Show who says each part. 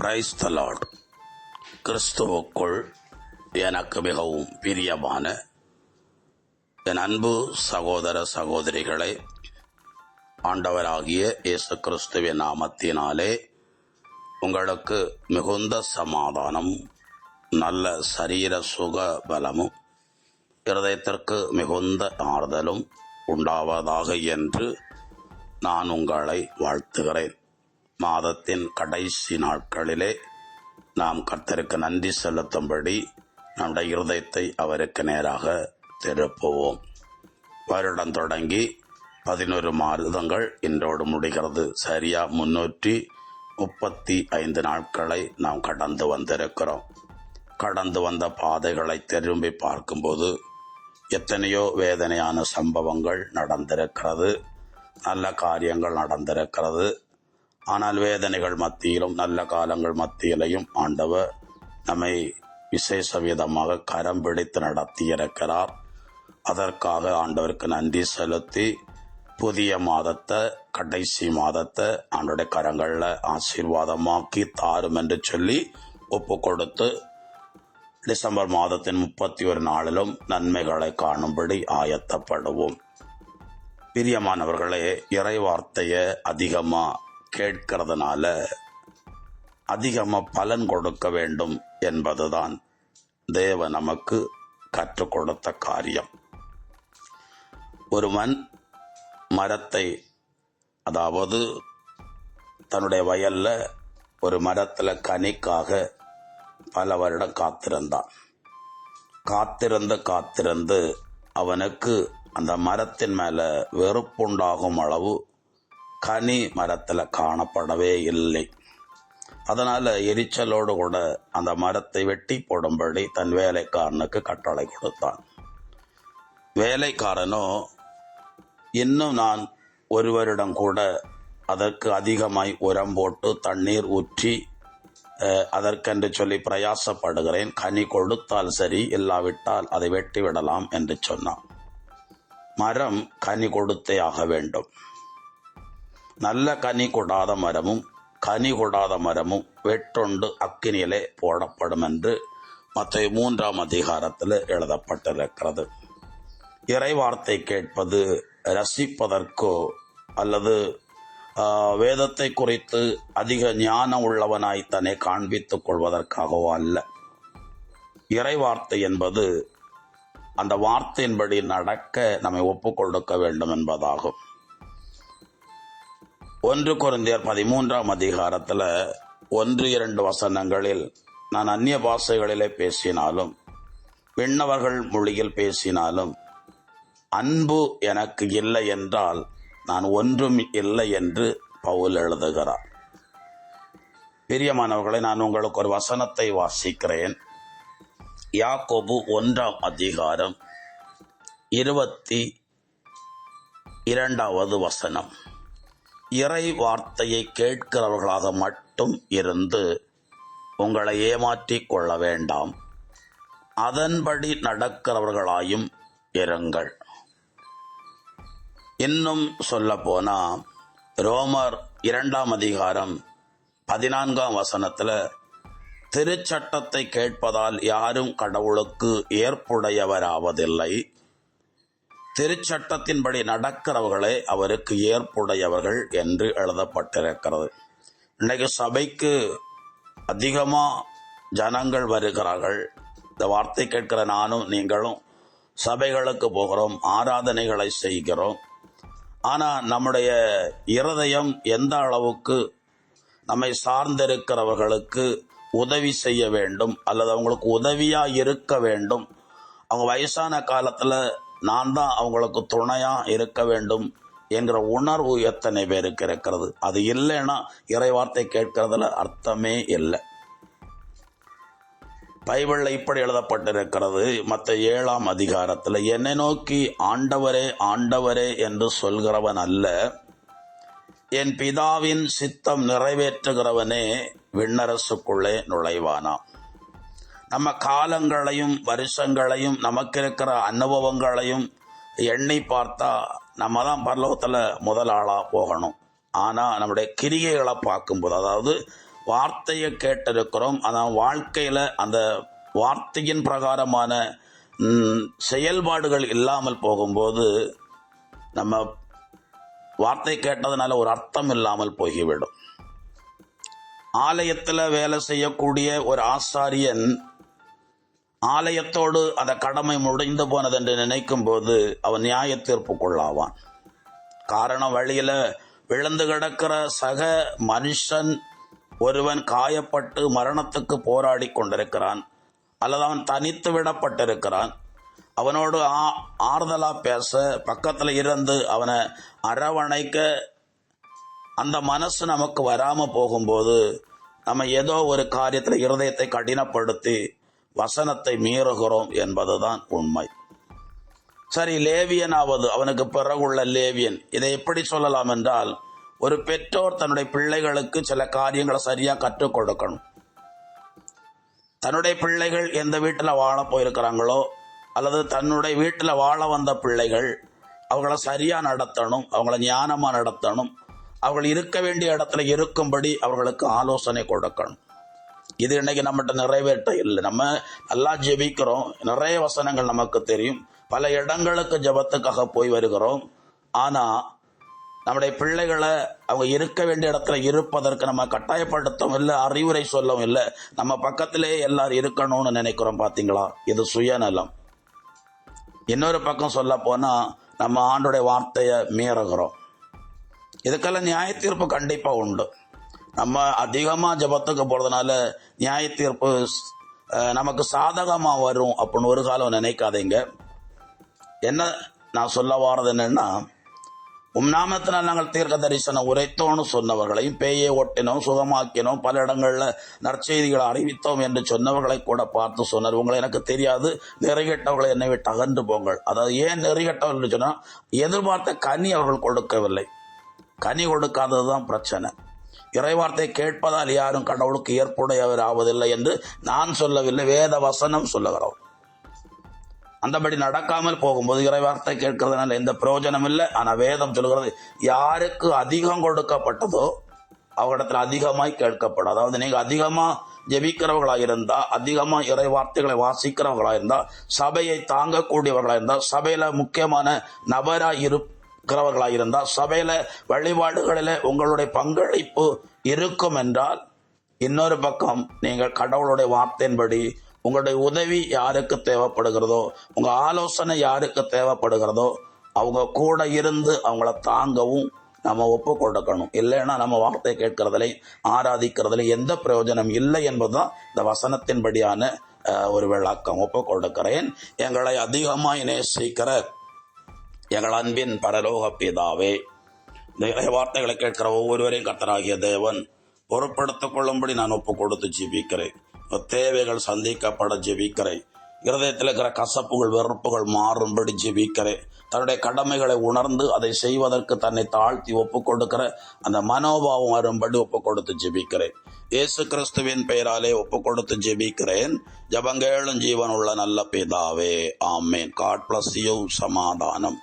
Speaker 1: Praise the Lord கிறிஸ்துவுக்குள் எனக்கு மிகவும் பிரியமான என் அன்பு சகோதர சகோதரிகளை ஆண்டவராகிய இயேசு கிறிஸ்துவின் நாமத்தினாலே உங்களுக்கு மிகுந்த சமாதானம் நல்ல சரீர சுக பலமும் இருதயத்திற்கு மிகுந்த ஆறுதலும் உண்டாவதாக என்று நான் உங்களை வாழ்த்துகிறேன். மாதத்தின் கடைசி நாட்களிலே நாம் கர்த்தருக்கு நன்றி செலுத்தும்படி நம்முடைய இருதயத்தை அவருக்கு நேராக திருப்புவோம். வருடம் தொடங்கி பதினொரு மாதங்கள் இன்றோடு முடிகிறது. சரியா முன்னூற்றி முப்பத்தி ஐந்து நாட்களை நாம் கடந்து வந்திருக்கிறோம். கடந்து வந்த பாதைகளை திரும்பி பார்க்கும்போது எத்தனையோ வேதனையான சம்பவங்கள் நடந்திருக்கிறது. நல்ல காரியங்கள் நடந்திருக்கிறது. ஆனால் வேதனைகள் மத்தியிலும் நல்ல காலங்கள் மத்தியிலையும் ஆண்டவர் நம்மை விசேஷ விதமாக கரம் பிடித்து நடத்தியிருக்கிறார். அதற்காக ஆண்டவருக்கு நன்றி செலுத்தி புதிய மாதத்தை கடைசி மாதத்தை ஆண்டோடைய கரங்களில் ஆசீர்வாதமாக்கி தாரும் என்று சொல்லி ஒப்பு கொடுத்து டிசம்பர் மாதத்தின் முப்பத்தி ஒரு நாளிலும் நன்மைகளை காணும்படி ஆயத்தப்படுவோம். பிரியமானவர்களே இறை அதிகமாக கேட்கறதுனால அதிகமாக பலன் கொடுக்க வேண்டும் என்பதுதான் தேவ நமக்கு கற்றுக் கொடுத்த காரியம். ஒருவன் மரத்தை அதாவது தன்னுடைய வயல்ல ஒரு மரத்தில் கனிக்காக பல வருடம் காத்திருந்தான். காத்திருந்து காத்திருந்து அவனுக்கு அந்த மரத்தின் மேலே வெறுப்புண்டாகும் அளவு கனி மரத்தில் காணப்படவே இல்லை. அதனால் எரிச்சலோடு கூட அந்த மரத்தை வெட்டி போடும்படி தன் வேலைக்காரனுக்கு கட்டளை கொடுத்தான். வேலைக்காரனோ இன்னும் நான் ஒரு வருடம் கூட அதற்கு அதிகமாய் உரம் போட்டு தண்ணீர் ஊற்றி அதற்கென்று சொல்லி பிரயாசப்படுகிறேன். கனி கொடுத்தால் சரி இல்லாவிட்டால் அதை வெட்டிவிடலாம் என்று சொன்னான். மரம் கனி கொடுத்தே ஆக வேண்டும். நல்ல கனி கொடாத மரமும் கனி கொடாத மரமும் வெட்டொண்டு அக்கினியிலே போடப்படும் என்று மற்ற மூன்றாம் அதிகாரத்தில் எழுதப்பட்டிருக்கிறது இறைவார்த்தை கேட்பது ரசிப்பதற்கோ அல்லது வேதத்தை குறித்து அதிக ஞானம் உள்ளவனாய் தன்னை காண்பித்துக் கொள்வதற்காகவோ அல்ல இறை வார்த்தை என்பது அந்த வார்த்தையின்படி நடக்க நம்மை ஒப்புக்கொடுக்க வேண்டும் என்பதாகும் ஒன்று குறைந்தர் பதிமூன்றாம் அதிகாரத்தில் ஒன்று இரண்டு வசனங்களில் நான் அந்நிய பாஷைகளிலே பேசினாலும் விண்ணவர்கள் மொழியில் பேசினாலும் அன்பு எனக்கு இல்லை என்றால் நான் ஒன்றும் இல்லை என்று பவுல் எழுதுகிறார். பிரியமானவர்களை நான் உங்களுக்கு ஒரு வசனத்தை வாசிக்கிறேன். யாக்கோபு ஒன்றாம் அதிகாரம் இருபத்தி இரண்டாவது வசனம். இறை வார்த்தையை கேட்கிறவர்களாக மட்டும் இருந்து உங்களை ஏமாற்றிக் கொள்ள வேண்டாம். அதன்படி நடக்கிறவர்களாயும் இருங்கள். இன்னும் சொல்ல போனா ரோமர் இரண்டாம் அதிகாரம் பதினான்காம் வசனத்தில் திருச்சட்டத்தை கேட்பதால் யாரும் கடவுளுக்கு ஏற்புடையவராவதில்லை. திருச்சட்டத்தின்படி நடக்கிறவர்களே அவருக்கு ஏற்புடையவர்கள் என்று எழுதப்பட்டிருக்கிறது. இன்றைக்கு சபைக்கு அதிகமாக ஜனங்கள் வருகிறார்கள். இந்த வார்த்தை கேட்கிற நானும் நீங்களும் சபைகளுக்கு போகிறோம் ஆராதனைகளை செய்கிறோம். ஆனால் நம்முடைய இருதயம் எந்த அளவுக்கு நம்மை சார்ந்திருக்கிறவர்களுக்கு உதவி செய்ய வேண்டும் அல்லது அவங்களுக்கு உதவியாக இருக்க வேண்டும். அவங்க வயசான காலத்தில் நான் தான் அவங்களுக்கு துணையாக இருக்க வேண்டும் என்கிற உணர்வு எத்தனை பேருக்கு இருக்கிறது? அது இல்லைன்னா இறைவார்த்தை கேட்கறதுல அர்த்தமே இல்லை. பைபிளில் இப்படி எழுதப்பட்டிருக்கிறது மற்ற ஏழாம் அதிகாரத்தில் என்னை நோக்கி ஆண்டவரே ஆண்டவரே என்று சொல்கிறவன் அல்ல. என் பிதாவின் சித்தம் நிறைவேற்றுகிறவனே விண்ணரசுக்குள்ளே நுழைவானாம் நம்ம காலங்களையும் வருஷங்களையும் நமக்கு இருக்கிற அனுபவங்களையும் எண்ணி பார்த்தா நம்ம தான் பரலோகத்தில் முதல் ஆளாக போகணும். ஆனால் நம்முடைய கிரியைகளை பார்க்கும்போது அதாவது வார்த்தையை கேட்டிருக்கிறோம் அதான் வாழ்க்கையில் அந்த வார்த்தையின் பிரகாரமான செயல்பாடுகள் இல்லாமல் போகும்போது நம்ம வார்த்தை கேட்டதுனால ஒரு அர்த்தம் இல்லாமல் போய்விடும் ஆலயத்தில் வேலை செய்யக்கூடிய ஒரு ஆசாரியன் ஆலயத்தோடு அந்த கடமை முடிந்து போனது என்று நினைக்கும் போது அவன் நியாய தீர்ப்புக்குள்ளாவான் காரணம் வழியில விழுந்து கிடக்கிற சக மனுஷன் ஒருவன் காயப்பட்டு மரணத்துக்கு போராடி கொண்டிருக்கிறான். அல்லது அவன் தனித்து விடப்பட்டிருக்கிறான். அவனோடு ஆ- ஆறுதலாக பேச பக்கத்தில் இருந்து அவனை அரவணைக்க அந்த மனசு நமக்கு வராமல் போகும்போது நம்ம ஏதோ ஒரு காரியத்தில் இருதயத்தை கடினப்படுத்தி வசனத்தை மீறுகிறோம் என்பதுதான் உண்மை. சரி லேவியனாவது அவனுக்கு பிறகுள்ள லேவியன். இதை எப்படி சொல்லலாம் என்றால் ஒரு பெற்றோர் தன்னுடைய பிள்ளைகளுக்கு சில காரியங்களை சரியா கற்றுக் கொடுக்கணும். தன்னுடைய பிள்ளைகள் எந்த வீட்டில் வாழ போயிருக்கிறாங்களோ அல்லது தன்னுடைய வீட்டில் வாழ வந்த பிள்ளைகள் அவங்கள சரியா நடத்தணும் அவங்கள ஞானமா நடத்தணும் அவர்கள் இருக்க வேண்டிய இடத்துல இருக்கும்படி அவர்களுக்கு ஆலோசனை கொடுக்கணும். இது இன்னைக்கு நம்மகிட்ட நிறைவேற்ற இல்லை. நம்ம நல்லா ஜெபிக்கிறோம். நிறைய வசனங்கள் நமக்கு தெரியும். பல இடங்களுக்கு ஜெபத்துக்காக போய் வருகிறோம். ஆனா நம்முடைய பிள்ளைகளை அவங்க இருக்க வேண்டிய இடத்துல இருப்பதற்கு நம்ம கட்டாயப்படுத்தவும் இல்லை அறிவுரை சொல்லவும் இல்லை. நம்ம பக்கத்திலே எல்லாரும் இருக்கணும்னு நினைக்கிறோம் பாத்தீங்களா? இது சுயநலம். இன்னொரு பக்கம் சொல்ல போனா நம்ம ஆண்டுடைய வார்த்தையை மீறுகிறோம். இதுக்கெல்லாம் நியாய தீர்ப்பு கண்டிப்பா உண்டு. நம்ம அதிகமா ஜெபத்துக்கு போறதுனால நியாய தீர்ப்பு நமக்கு சாதகமா வரும் அப்படின்னு ஒரு காலம் நினைக்காதீங்க. என்ன நான் சொல்ல வாரது என்னன்னா உம் நாமத்தினால் நாங்கள் தீர்க்க தரிசனம் உரைத்தோன்னு சொன்னவர்களையும் பேயை ஒட்டினோம் சுகமாக்கினோம் பல இடங்கள்ல நற்செய்திகளை அறிவித்தோம் என்று சொன்னவர்களை கூட பார்த்து சொன்னார். உங்களை எனக்கு தெரியாது. நெறிகட்டவர்களை என்னை விட்டு அகன்று போங்கள். அதாவது ஏன் நெறிகட்டவர்கள் என்று சொன்னா எதிர்பார்த்த கனி அவர்கள் கொடுக்கவில்லை. கனி கொடுக்காதது தான் பிரச்சனை. இறைவார்த்தை கேட்பதால் யாரும் கடவுளுக்கு ஏற்புடையவர் ஆவதில்லை என்று நான் சொல்லவில்லை. வேத வசனம் சொல்லுகிறோம். அந்தபடி நடக்காமல் போகும்போது இறைவார்த்தை கேட்கறதுனால எந்த பிரயோஜனம் இல்லை. ஆனால் வேதம் சொல்கிறது யாருக்கு அதிகம் கொடுக்கப்பட்டதோ அவரிடத்தில் அதிகமாய் கேட்கப்படும். அதாவது நீங்கள் அதிகமாக ஜெபிக்கிறவர்களாக இருந்தால் அதிகமாக இறை வார்த்தைகளை வாசிக்கிறவர்களாக இருந்தால் சபையை தாங்கக்கூடியவர்களாக இருந்தால் சபையில் முக்கியமான நபராக இருப்ப இருக்கிறவர்களாக இருந்தால் சபையில வழிபாடுகளில் உங்களுடைய பங்களிப்பு இருக்கும் என்றால் இன்னொரு பக்கம் நீங்கள் கடவுளுடைய வார்த்தையின்படி உங்களுடைய உதவி யாருக்கு தேவைப்படுகிறதோ உங்க ஆலோசனை யாருக்கு தேவைப்படுகிறதோ அவங்க கூட இருந்து அவங்கள தாங்கவும் நம்ம ஒப்பு கொடுக்கணும் இல்லைன்னா நம்ம வார்த்தை கேட்கறதுலையும் ஆராதிக்கிறதுலையும் எந்த பிரயோஜனம் இல்லை என்பதுதான் இந்த வசனத்தின்படியான ஒரு விளக்கம். ஒப்பு கொடுக்கிறேன் எங்களை அதிகமாய் நேசிக்கிற எங்கள் அன்பின் பரலோக பிதாவே இந்த இறை வார்த்தைகளை கேட்கிற ஒவ்வொருவரையும் கத்தராகிய தேவன் பொறுப்படுத்திக் கொள்ளும்படி நான் ஒப்பு கொடுத்து ஜெபிக்கிறேன் தேவைகள் சந்திக்கப்பட ஜெபிக்கிறேன் இருதயத்தில் இருக்கிற கசப்புகள் வெறுப்புகள் மாறும்படி ஜெபிக்கிறேன் தன்னுடைய கடமைகளை உணர்ந்து அதை செய்வதற்கு தன்னை தாழ்த்தி ஒப்பு கொடுக்கிற அந்த மனோபாவம் வரும்படி ஒப்பு கொடுத்து ஜெபிக்கிறேன் இயேசு கிறிஸ்துவின் பெயராலே ஒப்பு கொடுத்து ஜெபிக்கிறேன் ஜபங்கேளும் ஜீவன் உள்ள நல்ல பிதாவே. ஆமேன். காட் பிளஸ் யூ சமாதானம்.